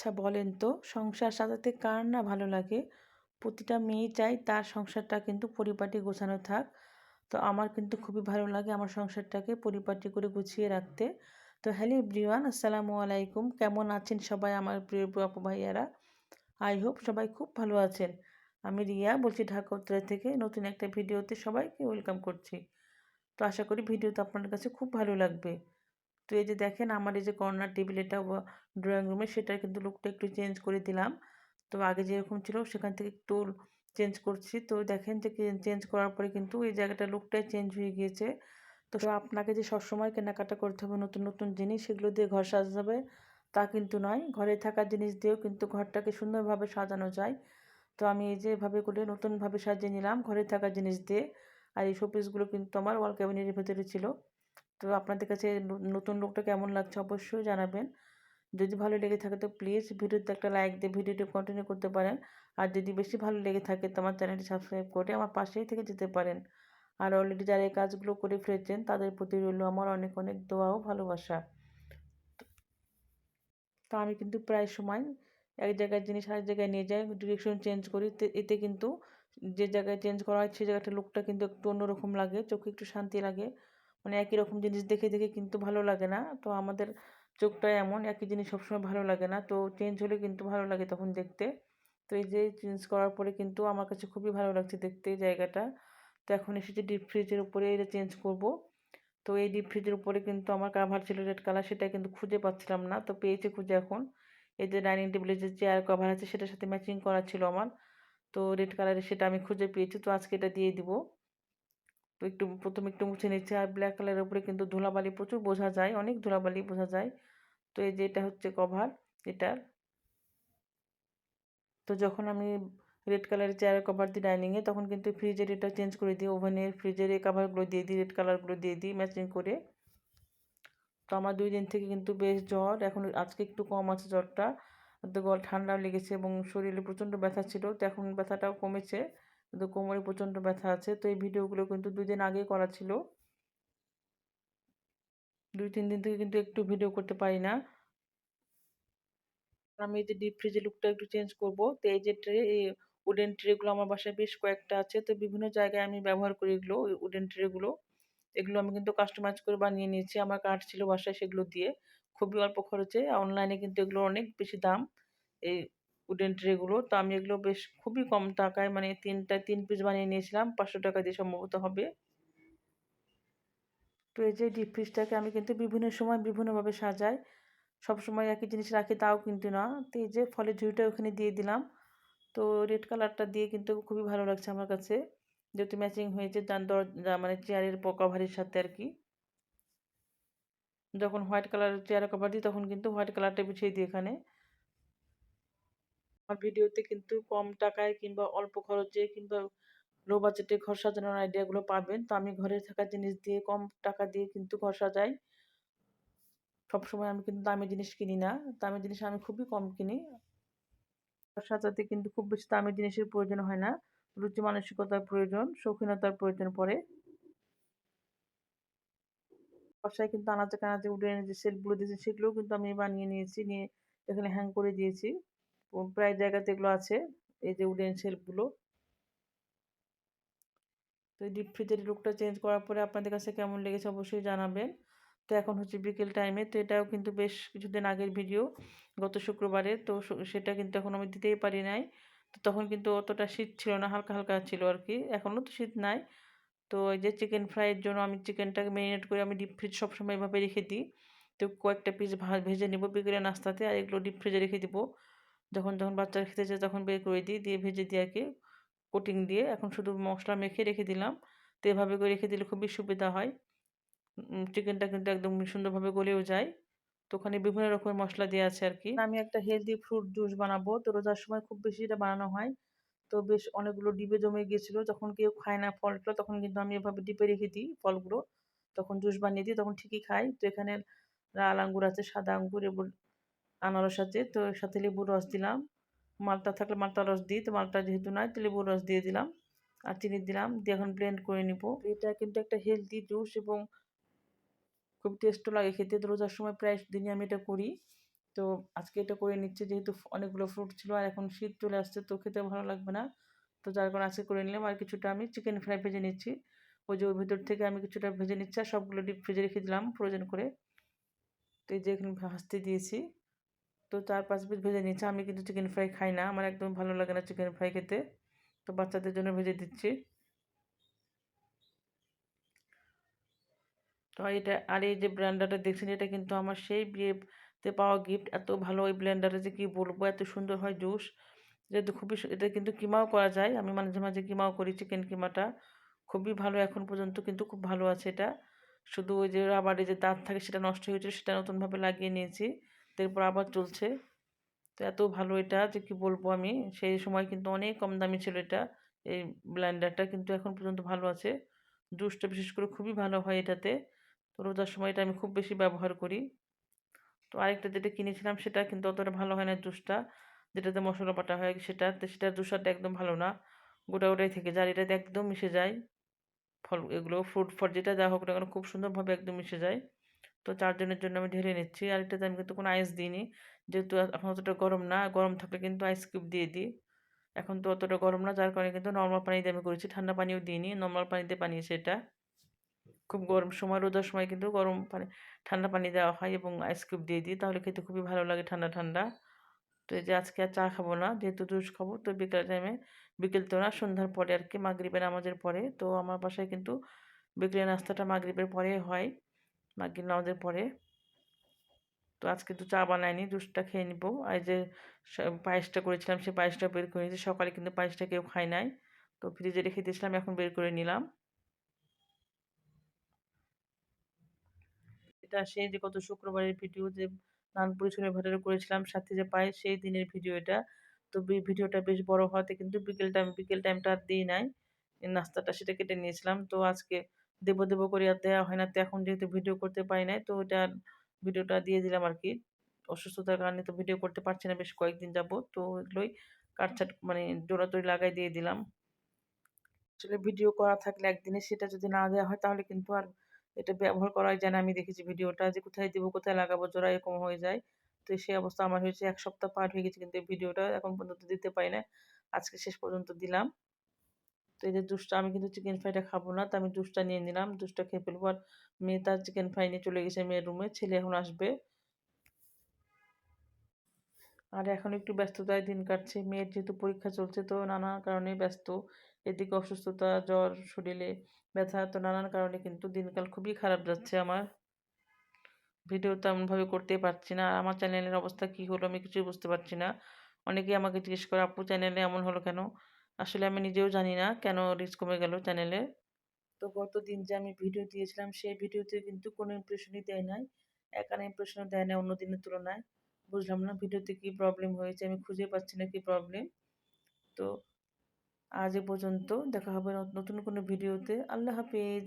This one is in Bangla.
আচ্ছা বলেন তো, সংসার সাজাতে কার না ভালো লাগে? প্রতিটা মেয়ে চাই তার সংসারটা কিন্তু পরিপাটি গোছানো থাক। তো আমার কিন্তু খুবই ভালো লাগে আমার সংসারটাকে পরিপাটি করে গুছিয়ে রাখতে। তো হ্যালো ব্রিওয়ান আসসালামু আলাইকুম। কেমন আছেন সবাই আমার প্রিয় আপু ভাইয়ারা? আই হোপ সবাই খুব ভালো আছেন। আমি রিয়া বলছি ঢাকা, উত্তরা থেকে নতুন একটা ভিডিওতে সবাইকে ওয়েলকাম করছি। তো আশা করি ভিডিওটা আপনার কাছে খুব ভালো লাগবে। তো এই যে দেখেন আমার এই যে কর্নার টেবিল এটা ড্রয়িং রুমে সেটা কিন্তু লুকটা একটু চেঞ্জ করে দিলাম। তো আগে যেরকম ছিল সেখান থেকে একটু চেঞ্জ করছি। তো দেখেন যে চেঞ্জ করার পরে কিন্তু এই জায়গাটা লুকটাই চেঞ্জ হয়ে গিয়েছে। তো আপনাকে যে সবসময় কেনাকাটা করতে হবে নতুন নতুন জিনিস, সেগুলো দিয়ে ঘর সাজাতে হবে তা কিন্তু নয়। ঘরে থাকা জিনিস দিয়েও কিন্তু ঘরটাকে সুন্দরভাবে সাজানো যায়। তো আমি এই যে এভাবে করে নতুনভাবে সাজিয়ে নিলাম ঘরে থাকা জিনিস দিয়ে। আর এই শোপিসগুলো কিন্তু আমার ওয়াল ক্যাবিনেটের ভেতরে ছিল। তো আপনাদের কাছে নতুন লোকটা কেমন লাগছে অবশ্যই জানাবেন। যদি ভালো লেগে থাকে তো প্লিজ ভিডিওতে একটা লাইক দিয়ে ভিডিওটি কন্টিনিউ করতে পারেন। আর যদি বেশি ভালো লেগে থাকে তো আমার চ্যানেলটি সাবস্ক্রাইব করে আমার পাশেই থেকে যেতে পারেন। আর অলরেডি যারা এই কাজগুলো করে ফেলেছেন তাদের প্রতি রইল আমার অনেক অনেক দোয়া ও ভালোবাসা। তো আমি কিন্তু প্রায় সময় এক জায়গায় জিনিস আরেক জায়গায় নিয়ে যাই ডিরেকশন চেঞ্জ করি। এতে কিন্তু যে জায়গায় চেঞ্জ করা হয় সেই জায়গাটা লুকটা কিন্তু একটু অন্যরকম লাগে, চোখে একটু শান্তি লাগে। মানে একই রকম জিনিস দেখে দেখে কিন্তু ভালো লাগে না। তো আমাদের চোখটা এমন, একই জিনিস সবসময় ভালো লাগে না। তো চেঞ্জ হলে কিন্তু ভালো লাগে তখন দেখতে। তো এই যে চেঞ্জ করার পরে কিন্তু আমার কাছে খুবই ভালো লাগছে দেখতে জায়গাটা। তো এখন এসেছে ডিপ ফ্রিজের উপরে এটা চেঞ্জ করব। তো এই ডিপ ফ্রিজের উপরে কিন্তু আমার কাভার ছিল রেড কালার সেটা কিন্তু খুঁজে পাচ্ছিলাম না। তো পেয়েছে খুঁজে এখন। এই যে ডাইনিং টেবিলের যে চেয়ার কভার আছে, সেটার সাথে ম্যাচিং করা ছিল আমার। তো রেড কালারের সেটা আমি খুঁজে পেয়েছি। তো আজকে এটা দিয়ে দিব। তো একটু প্রথমে একটু মুছে নিচ্ছে। আর ব্ল্যাক কালারের উপরে কিন্তু ধুলাবালি প্রচুর বোঝা যায়, অনেক ধুলাবালি বোঝা যায়। তো এই যে এটা হচ্ছে কভার এটার তো যখন আমি রেড কালারের চেয়ারের কভার দিই ডাইনিংয়ে তখন কিন্তু ফ্রিজের এটা চেঞ্জ করে দিই ওভেনের ফ্রিজের এই কাভারগুলো দিয়ে দিই রেড কালারগুলো দিয়ে দিই ম্যাচিং করে। তো আমার দুই দিন থেকে কিন্তু বেশ জ্বর, এখন আজকে একটু কম আছে জ্বরটা। তো গল ঠান্ডাও লেগেছে এবং শরীরে প্রচণ্ড ব্যথা ছিল, তো এখন ব্যথাটাও কমেছে। কিন্তু কোমরে প্রচণ্ড ব্যথা আছে। তো এই ভিডিওগুলো কিন্তু দুই দিন আগে করা ছিল। দুই, তিন দিন থেকে কিন্তু একটু ভিডিও করতে পারি না। আমি এই যে ডিপ ফ্রিজের লুকটা একটু চেঞ্জ করব। তো এই যে ট্রে এই উডেন ট্রেগুলো আমার বাসায় বেশ কয়েকটা আছে। তো বিভিন্ন জায়গায় আমি ব্যবহার করি এগুলো উডেন ট্রেগুলো এগুলো আমি কিন্তু কাস্টমাইজ করে বানিয়ে নিয়েছি। আমার কার্ড ছিল বাসায় সেগুলো দিয়ে। খুবই অল্প খরচে। অনলাইনে কিন্তু এগুলো অনেক বেশি দাম। এই উডেন ট্রেগুলো তো আমি এগুলো বেশ খুবই কম টাকায় মানে তিনটা, তিন পিস বানিয়ে নিয়েছিলাম, পাঁচশো টাকা দিয়ে সম্ভবত হবে। তো এই যে ডিপ ফ্রিজটাকে আমি কিন্তু বিভিন্ন সময় বিভিন্নভাবে সাজাই। সব সময় একই জিনিস রাখি, তাও কিন্তু না। তো এই যে ফলের ঝুড়িটা ওখানে দিয়ে দিলাম। তো রেড কালারটা দিয়ে কিন্তু খুবই ভালো লাগছে আমার কাছে। যেহেতু ম্যাচিং হয়েছে যার দর মানে চেয়ারের কভারের সাথে আর কি যখন হোয়াইট কালার চেয়ারের কভার দিই, তখন কিন্তু হোয়াইট কালারটা বিছিয়ে দিই এখানে। আমার ভিডিওতে কিন্তু কম টাকায় কিংবা অল্প খরচে কিংবা লো বাজেটে ঘর সাজানোর আইডিয়াগুলো পাবেন। তো আমি ঘরে থাকা জিনিস দিয়ে কম টাকা দিয়ে কিন্তু ঘর সাজাই। সবসময় আমি কিন্তু দামি জিনিস কিনি না। দামি জিনিস আমি খুবই কম কিনি। ঘর সাজাতে কিন্তু খুব বেশি দামি জিনিসের প্রয়োজন হয় না। রুচি মানসিকতার প্রয়োজন, শৌখিনতার প্রয়োজন পড়ে। বাসায় কিন্তু আনাচে কানাচে উঠে যে সেলফগুলো দিয়েছি সেগুলোও কিন্তু আমি বানিয়ে নিয়েছি, নিয়ে এখানে হ্যাং করে দিয়েছি। প্রায় জায়গাতে এগুলো আছে। এই যে উডেন শেলফগুলো। তো এই ডিপ ফ্রিজের লুকটা চেঞ্জ করার পরে আপনাদের কাছে কেমন লেগেছে অবশ্যই জানাবেন। তো এখন হচ্ছে বিকেল টাইমে তো এটাও কিন্তু বেশ কিছুদিন আগের ভিডিও গত শুক্রবারে তো সেটা কিন্তু এখন আমি দিতেই পারি নাই। তো তখন কিন্তু অতটা শীত ছিল না, হালকা হালকা ছিল আর কি এখনও তো শীত নাই। তো এই যে চিকেন ফ্রাইয়ের জন্য আমি চিকেনটাকে ম্যারিনেট করে আমি ডিপ ফ্রিজ সবসময় এভাবে রেখে দিই। তো কয়েকটা পিস ভেজে নেব বিকেলের নাস্তাতে, আর এগুলো ডিপ ফ্রিজে রেখে দিব। যখন যখন বাচ্চারা খেতে চায় তখন বের করে দিই, দিয়ে ভেজে দিয়ে আর কি কোটিং দিয়ে, এখন শুধু মশলা মেখে রেখে দিলাম। তো এভাবে করে রেখে দিলে খুবই সুবিধা হয়। চিকেনটা কিন্তু একদম সুন্দরভাবে গলেও যায়। তো ওখানে বিভিন্ন রকমের মশলা দেওয়া আছে আর কি আমি একটা হেলদি ফ্রুট জুস বানাবো। তো রোজার সময় খুব বেশি এটা বানানো হয়। তো বেশ অনেকগুলো ডিবে জমে গিয়েছিল। যখন কেউ খায় না ফলটা, তখন কিন্তু আমি এভাবে ডিপে রেখে দিই ফলগুলো। তখন জুস বানিয়ে দিই, তখন ঠিকই খাই। তো এখানে লাল আঙ্গুর আছে, সাদা আঙ্গুর এবং আনারস আছে, তো এর সাথে লেবুর রস দিলাম। মালটা থাকলে মালটা রস দিই, তো মালটা যেহেতু নয় তো লেবুর রস দিয়ে দিলাম আর চিনি দিলাম। দিয়ে এখন ব্লেন্ড করে নিব। এটা কিন্তু একটা হেলদি জুস এবং খুব টেস্টও লাগে খেতে। তো রোজার সময় প্রায় দিনই আমি এটা করি। তো আজকে এটা করে নিচ্ছি যেহেতু অনেকগুলো ফ্রুট ছিল আর এখন শীত চলে আসছে, তো খেতে ভালো লাগবে না। তো যার কারণে আজকে করে নিলাম আর কিছুটা আমি চিকেন ফ্রাই ভেজে নিচ্ছি। ওই যে ওর ভিতর থেকে আমি কিছুটা ভেজে নিচ্ছি আর সবগুলো ডিপ ফ্রিজে রেখে দিলাম ফ্রোজেন করে। তো এই যে এখানে ভাজতে দিয়েছি। তো চার, পাঁচ পিস ভেজে নিচ্ছি আমি কিন্তু চিকেন ফ্রাই খাই না। আমার একদম ভালো লাগে না চিকেন ফ্রাই খেতে। তো বাচ্চাদের জন্য ভেজে দিচ্ছি। তো এটা আর এই যে ব্লেন্ডারটা দেখছেন, এটা কিন্তু আমার সেই বিয়েতে পাওয়া গিফট এত ভালো ওই ব্লেন্ডারে যে কী বলব, এত সুন্দর হয় জুস। যেহেতু খুবই এটা কিন্তু কিমাও করা যায়। আমি মাঝে মাঝে কিমাও করি চিকেন কিমাটা। খুবই ভালো এখন পর্যন্ত কিন্তু খুব ভালো আছে এটা। শুধু ওই যে রাবারে যে দাঁত থাকে, সেটা নষ্ট হয়েছে সেটা নতুনভাবে লাগিয়ে নিয়েছি। তারপর আবার চলছে। তো এত ভালো এটা যে কি বলব আমি, সেই সময় কিন্তু অনেক কম দামি ছিল এটা। এই ব্লেন্ডারটা কিন্তু এখন পর্যন্ত ভালো আছে। জুসটা বিশেষ করে খুবই ভালো হয় এটাতে। তো রোজার সময় এটা আমি খুব বেশি ব্যবহার করি। তো আরেকটা যেটা কিনেছিলাম সেটা কিন্তু অতটা ভালো হয় না জুসটা। যেটাতে মশলা বাটা হয় সেটা সেটা জুসারটা একদম ভালো না। গোটা গোটাই থেকে যায় এটাতে একদম মিশে যায়। ফল, এগুলো ফ্রুট ফল যেটা দেওয়া হোক না খুব সুন্দরভাবে একদম মিশে যায়। তো চারজনের জন্য আমি ঢেলে নিচ্ছি। আর এটাতে আমি কিন্তু কোনো আইস দিইনি। যেহেতু এখন অতটা গরম না, গরম থাকলে কিন্তু আইস কিউব দিয়ে দিই। এখন তো অতটা গরম না, যার কারণে কিন্তু নর্মাল পানি দিয়ে আমি করেছি, ঠান্ডা পানিও দিইনি। নর্মাল পানিতে বানিয়েছি এটা। খুব গরম সময়, রোজার সময় কিন্তু গরম পানি, ঠান্ডা পানি দেওয়া হয় এবং আইস কিউব দিয়ে দিই, তাহলে খেতে খুবই ভালো লাগে ঠান্ডা ঠান্ডা। তো এই যে আজকে আর চা খাব না, যেহেতু জুস খাব, তো বিকেল টাইমে বিকেল তো না, সন্ধ্যার পরে আর কি, মাগরিবের নামাজের পরে। তো আমার বাসায় কিন্তু বিকেলের নাস্তাটা মাগরিবের পরে হয়। মাগরিব নামাজের পরে। তো আজকে তো চা বানাইনি জুসটা খেয়ে নিবো। আর যে পায়েসটা করেছিলাম সেই পায়েসটা বের করে নিয়েছি। সকালে কিন্তু পায়েসটা কেউ খায় নাই। তো ফ্রিজে রেখে দিয়েছিলাম, এখন বের করে নিলাম। এটা সেই যে গত শুক্রবারের ভিডিও যে নানপুরি ছোলে ভাটারে করেছিলাম, সাথে যে পায়েস, সেই দিনের ভিডিও এটা। তো ভিডিওটা বেশ বড় হওয়াতে কিন্তু বিকেল টাইম বিকেল টাইমটা আর দিই নাই। নাস্তাটা সেটা কেটে নিয়েছিলাম। তো আজকে দেবো দেবো করে আর দেওয়া হয় না। তো এখন যেহেতু ভিডিও করতে পারি নাই, তো ওটা ভিডিওটা দিয়ে দিলাম আর কি অসুস্থতার কারণে তো ভিডিও করতে পারছি না, বেশ কয়েকদিন যাব তো এগুলোই কাটছাট মানে জোড়াতড়ি লাগাই দিয়ে দিলাম। আসলে ভিডিও করা থাকলে একদিনে সেটা যদি না দেওয়া হয়, তাহলে কিন্তু আর এটা ব্যবহার করাই যায় না। আমি দেখেছি ভিডিওটা যে কোথায় দেবো, কোথায় লাগাবো জোড়া এরকম হয়ে যায়। তো সেই অবস্থা আমার হয়েছে। এক সপ্তাহ পার হয়ে গেছে কিন্তু ভিডিওটা এখন পর্যন্ত দিতে পারি না আজকে শেষ পর্যন্ত দিলাম। তো এই যে জুসটা আমি কিন্তু চিকেন ফ্রাইটা খাব না। তো আমি জুসটা নিয়ে নিলাম। জুসটা খেয়ে ফেলব। আর মেয়ে তার চিকেন ফ্রাই নিয়ে চলে গেছে মেয়ের রুমে ছেলে এখন আসবে। আর এখন একটু ব্যস্ততায় দিন কাটছে। মেয়ের যেহেতু পরীক্ষা চলছে, তো নানা কারণে ব্যস্ত। এদিকে অসুস্থতা, জ্বর, শরীরে ব্যথা, তো নানান কারণে কিন্তু দিনকাল খুবই খারাপ যাচ্ছে আমার। ভিডিও তেমনভাবে করতে পারছি না। আমার চ্যানেলের অবস্থা কী হলো আমি কিছুই বুঝতে পারছি না। অনেকেই আমাকে জিজ্ঞেস করে, আপু চ্যানেলে এমন হলো কেন? আসলে আমি নিজেও জানি না কেন রিচ কমে গেল চ্যানেলে তো গত দিন যে আমি ভিডিও দিয়েছিলাম, সেই ভিডিওতে কিন্তু কোনো ইমপ্রেশনই দেয় নাই। একানে ইমপ্রেশনও দেয় নাই অন্য দিনের তুলনায়। বুঝলাম না ভিডিওতে কি প্রবলেম হয়েছে, আমি খুঁজে পাচ্ছি না কি প্রবলেম তো আজ এ পর্যন্ত দেখা হবে নতুন কোনো ভিডিওতে আল্লাহ হাফিজ।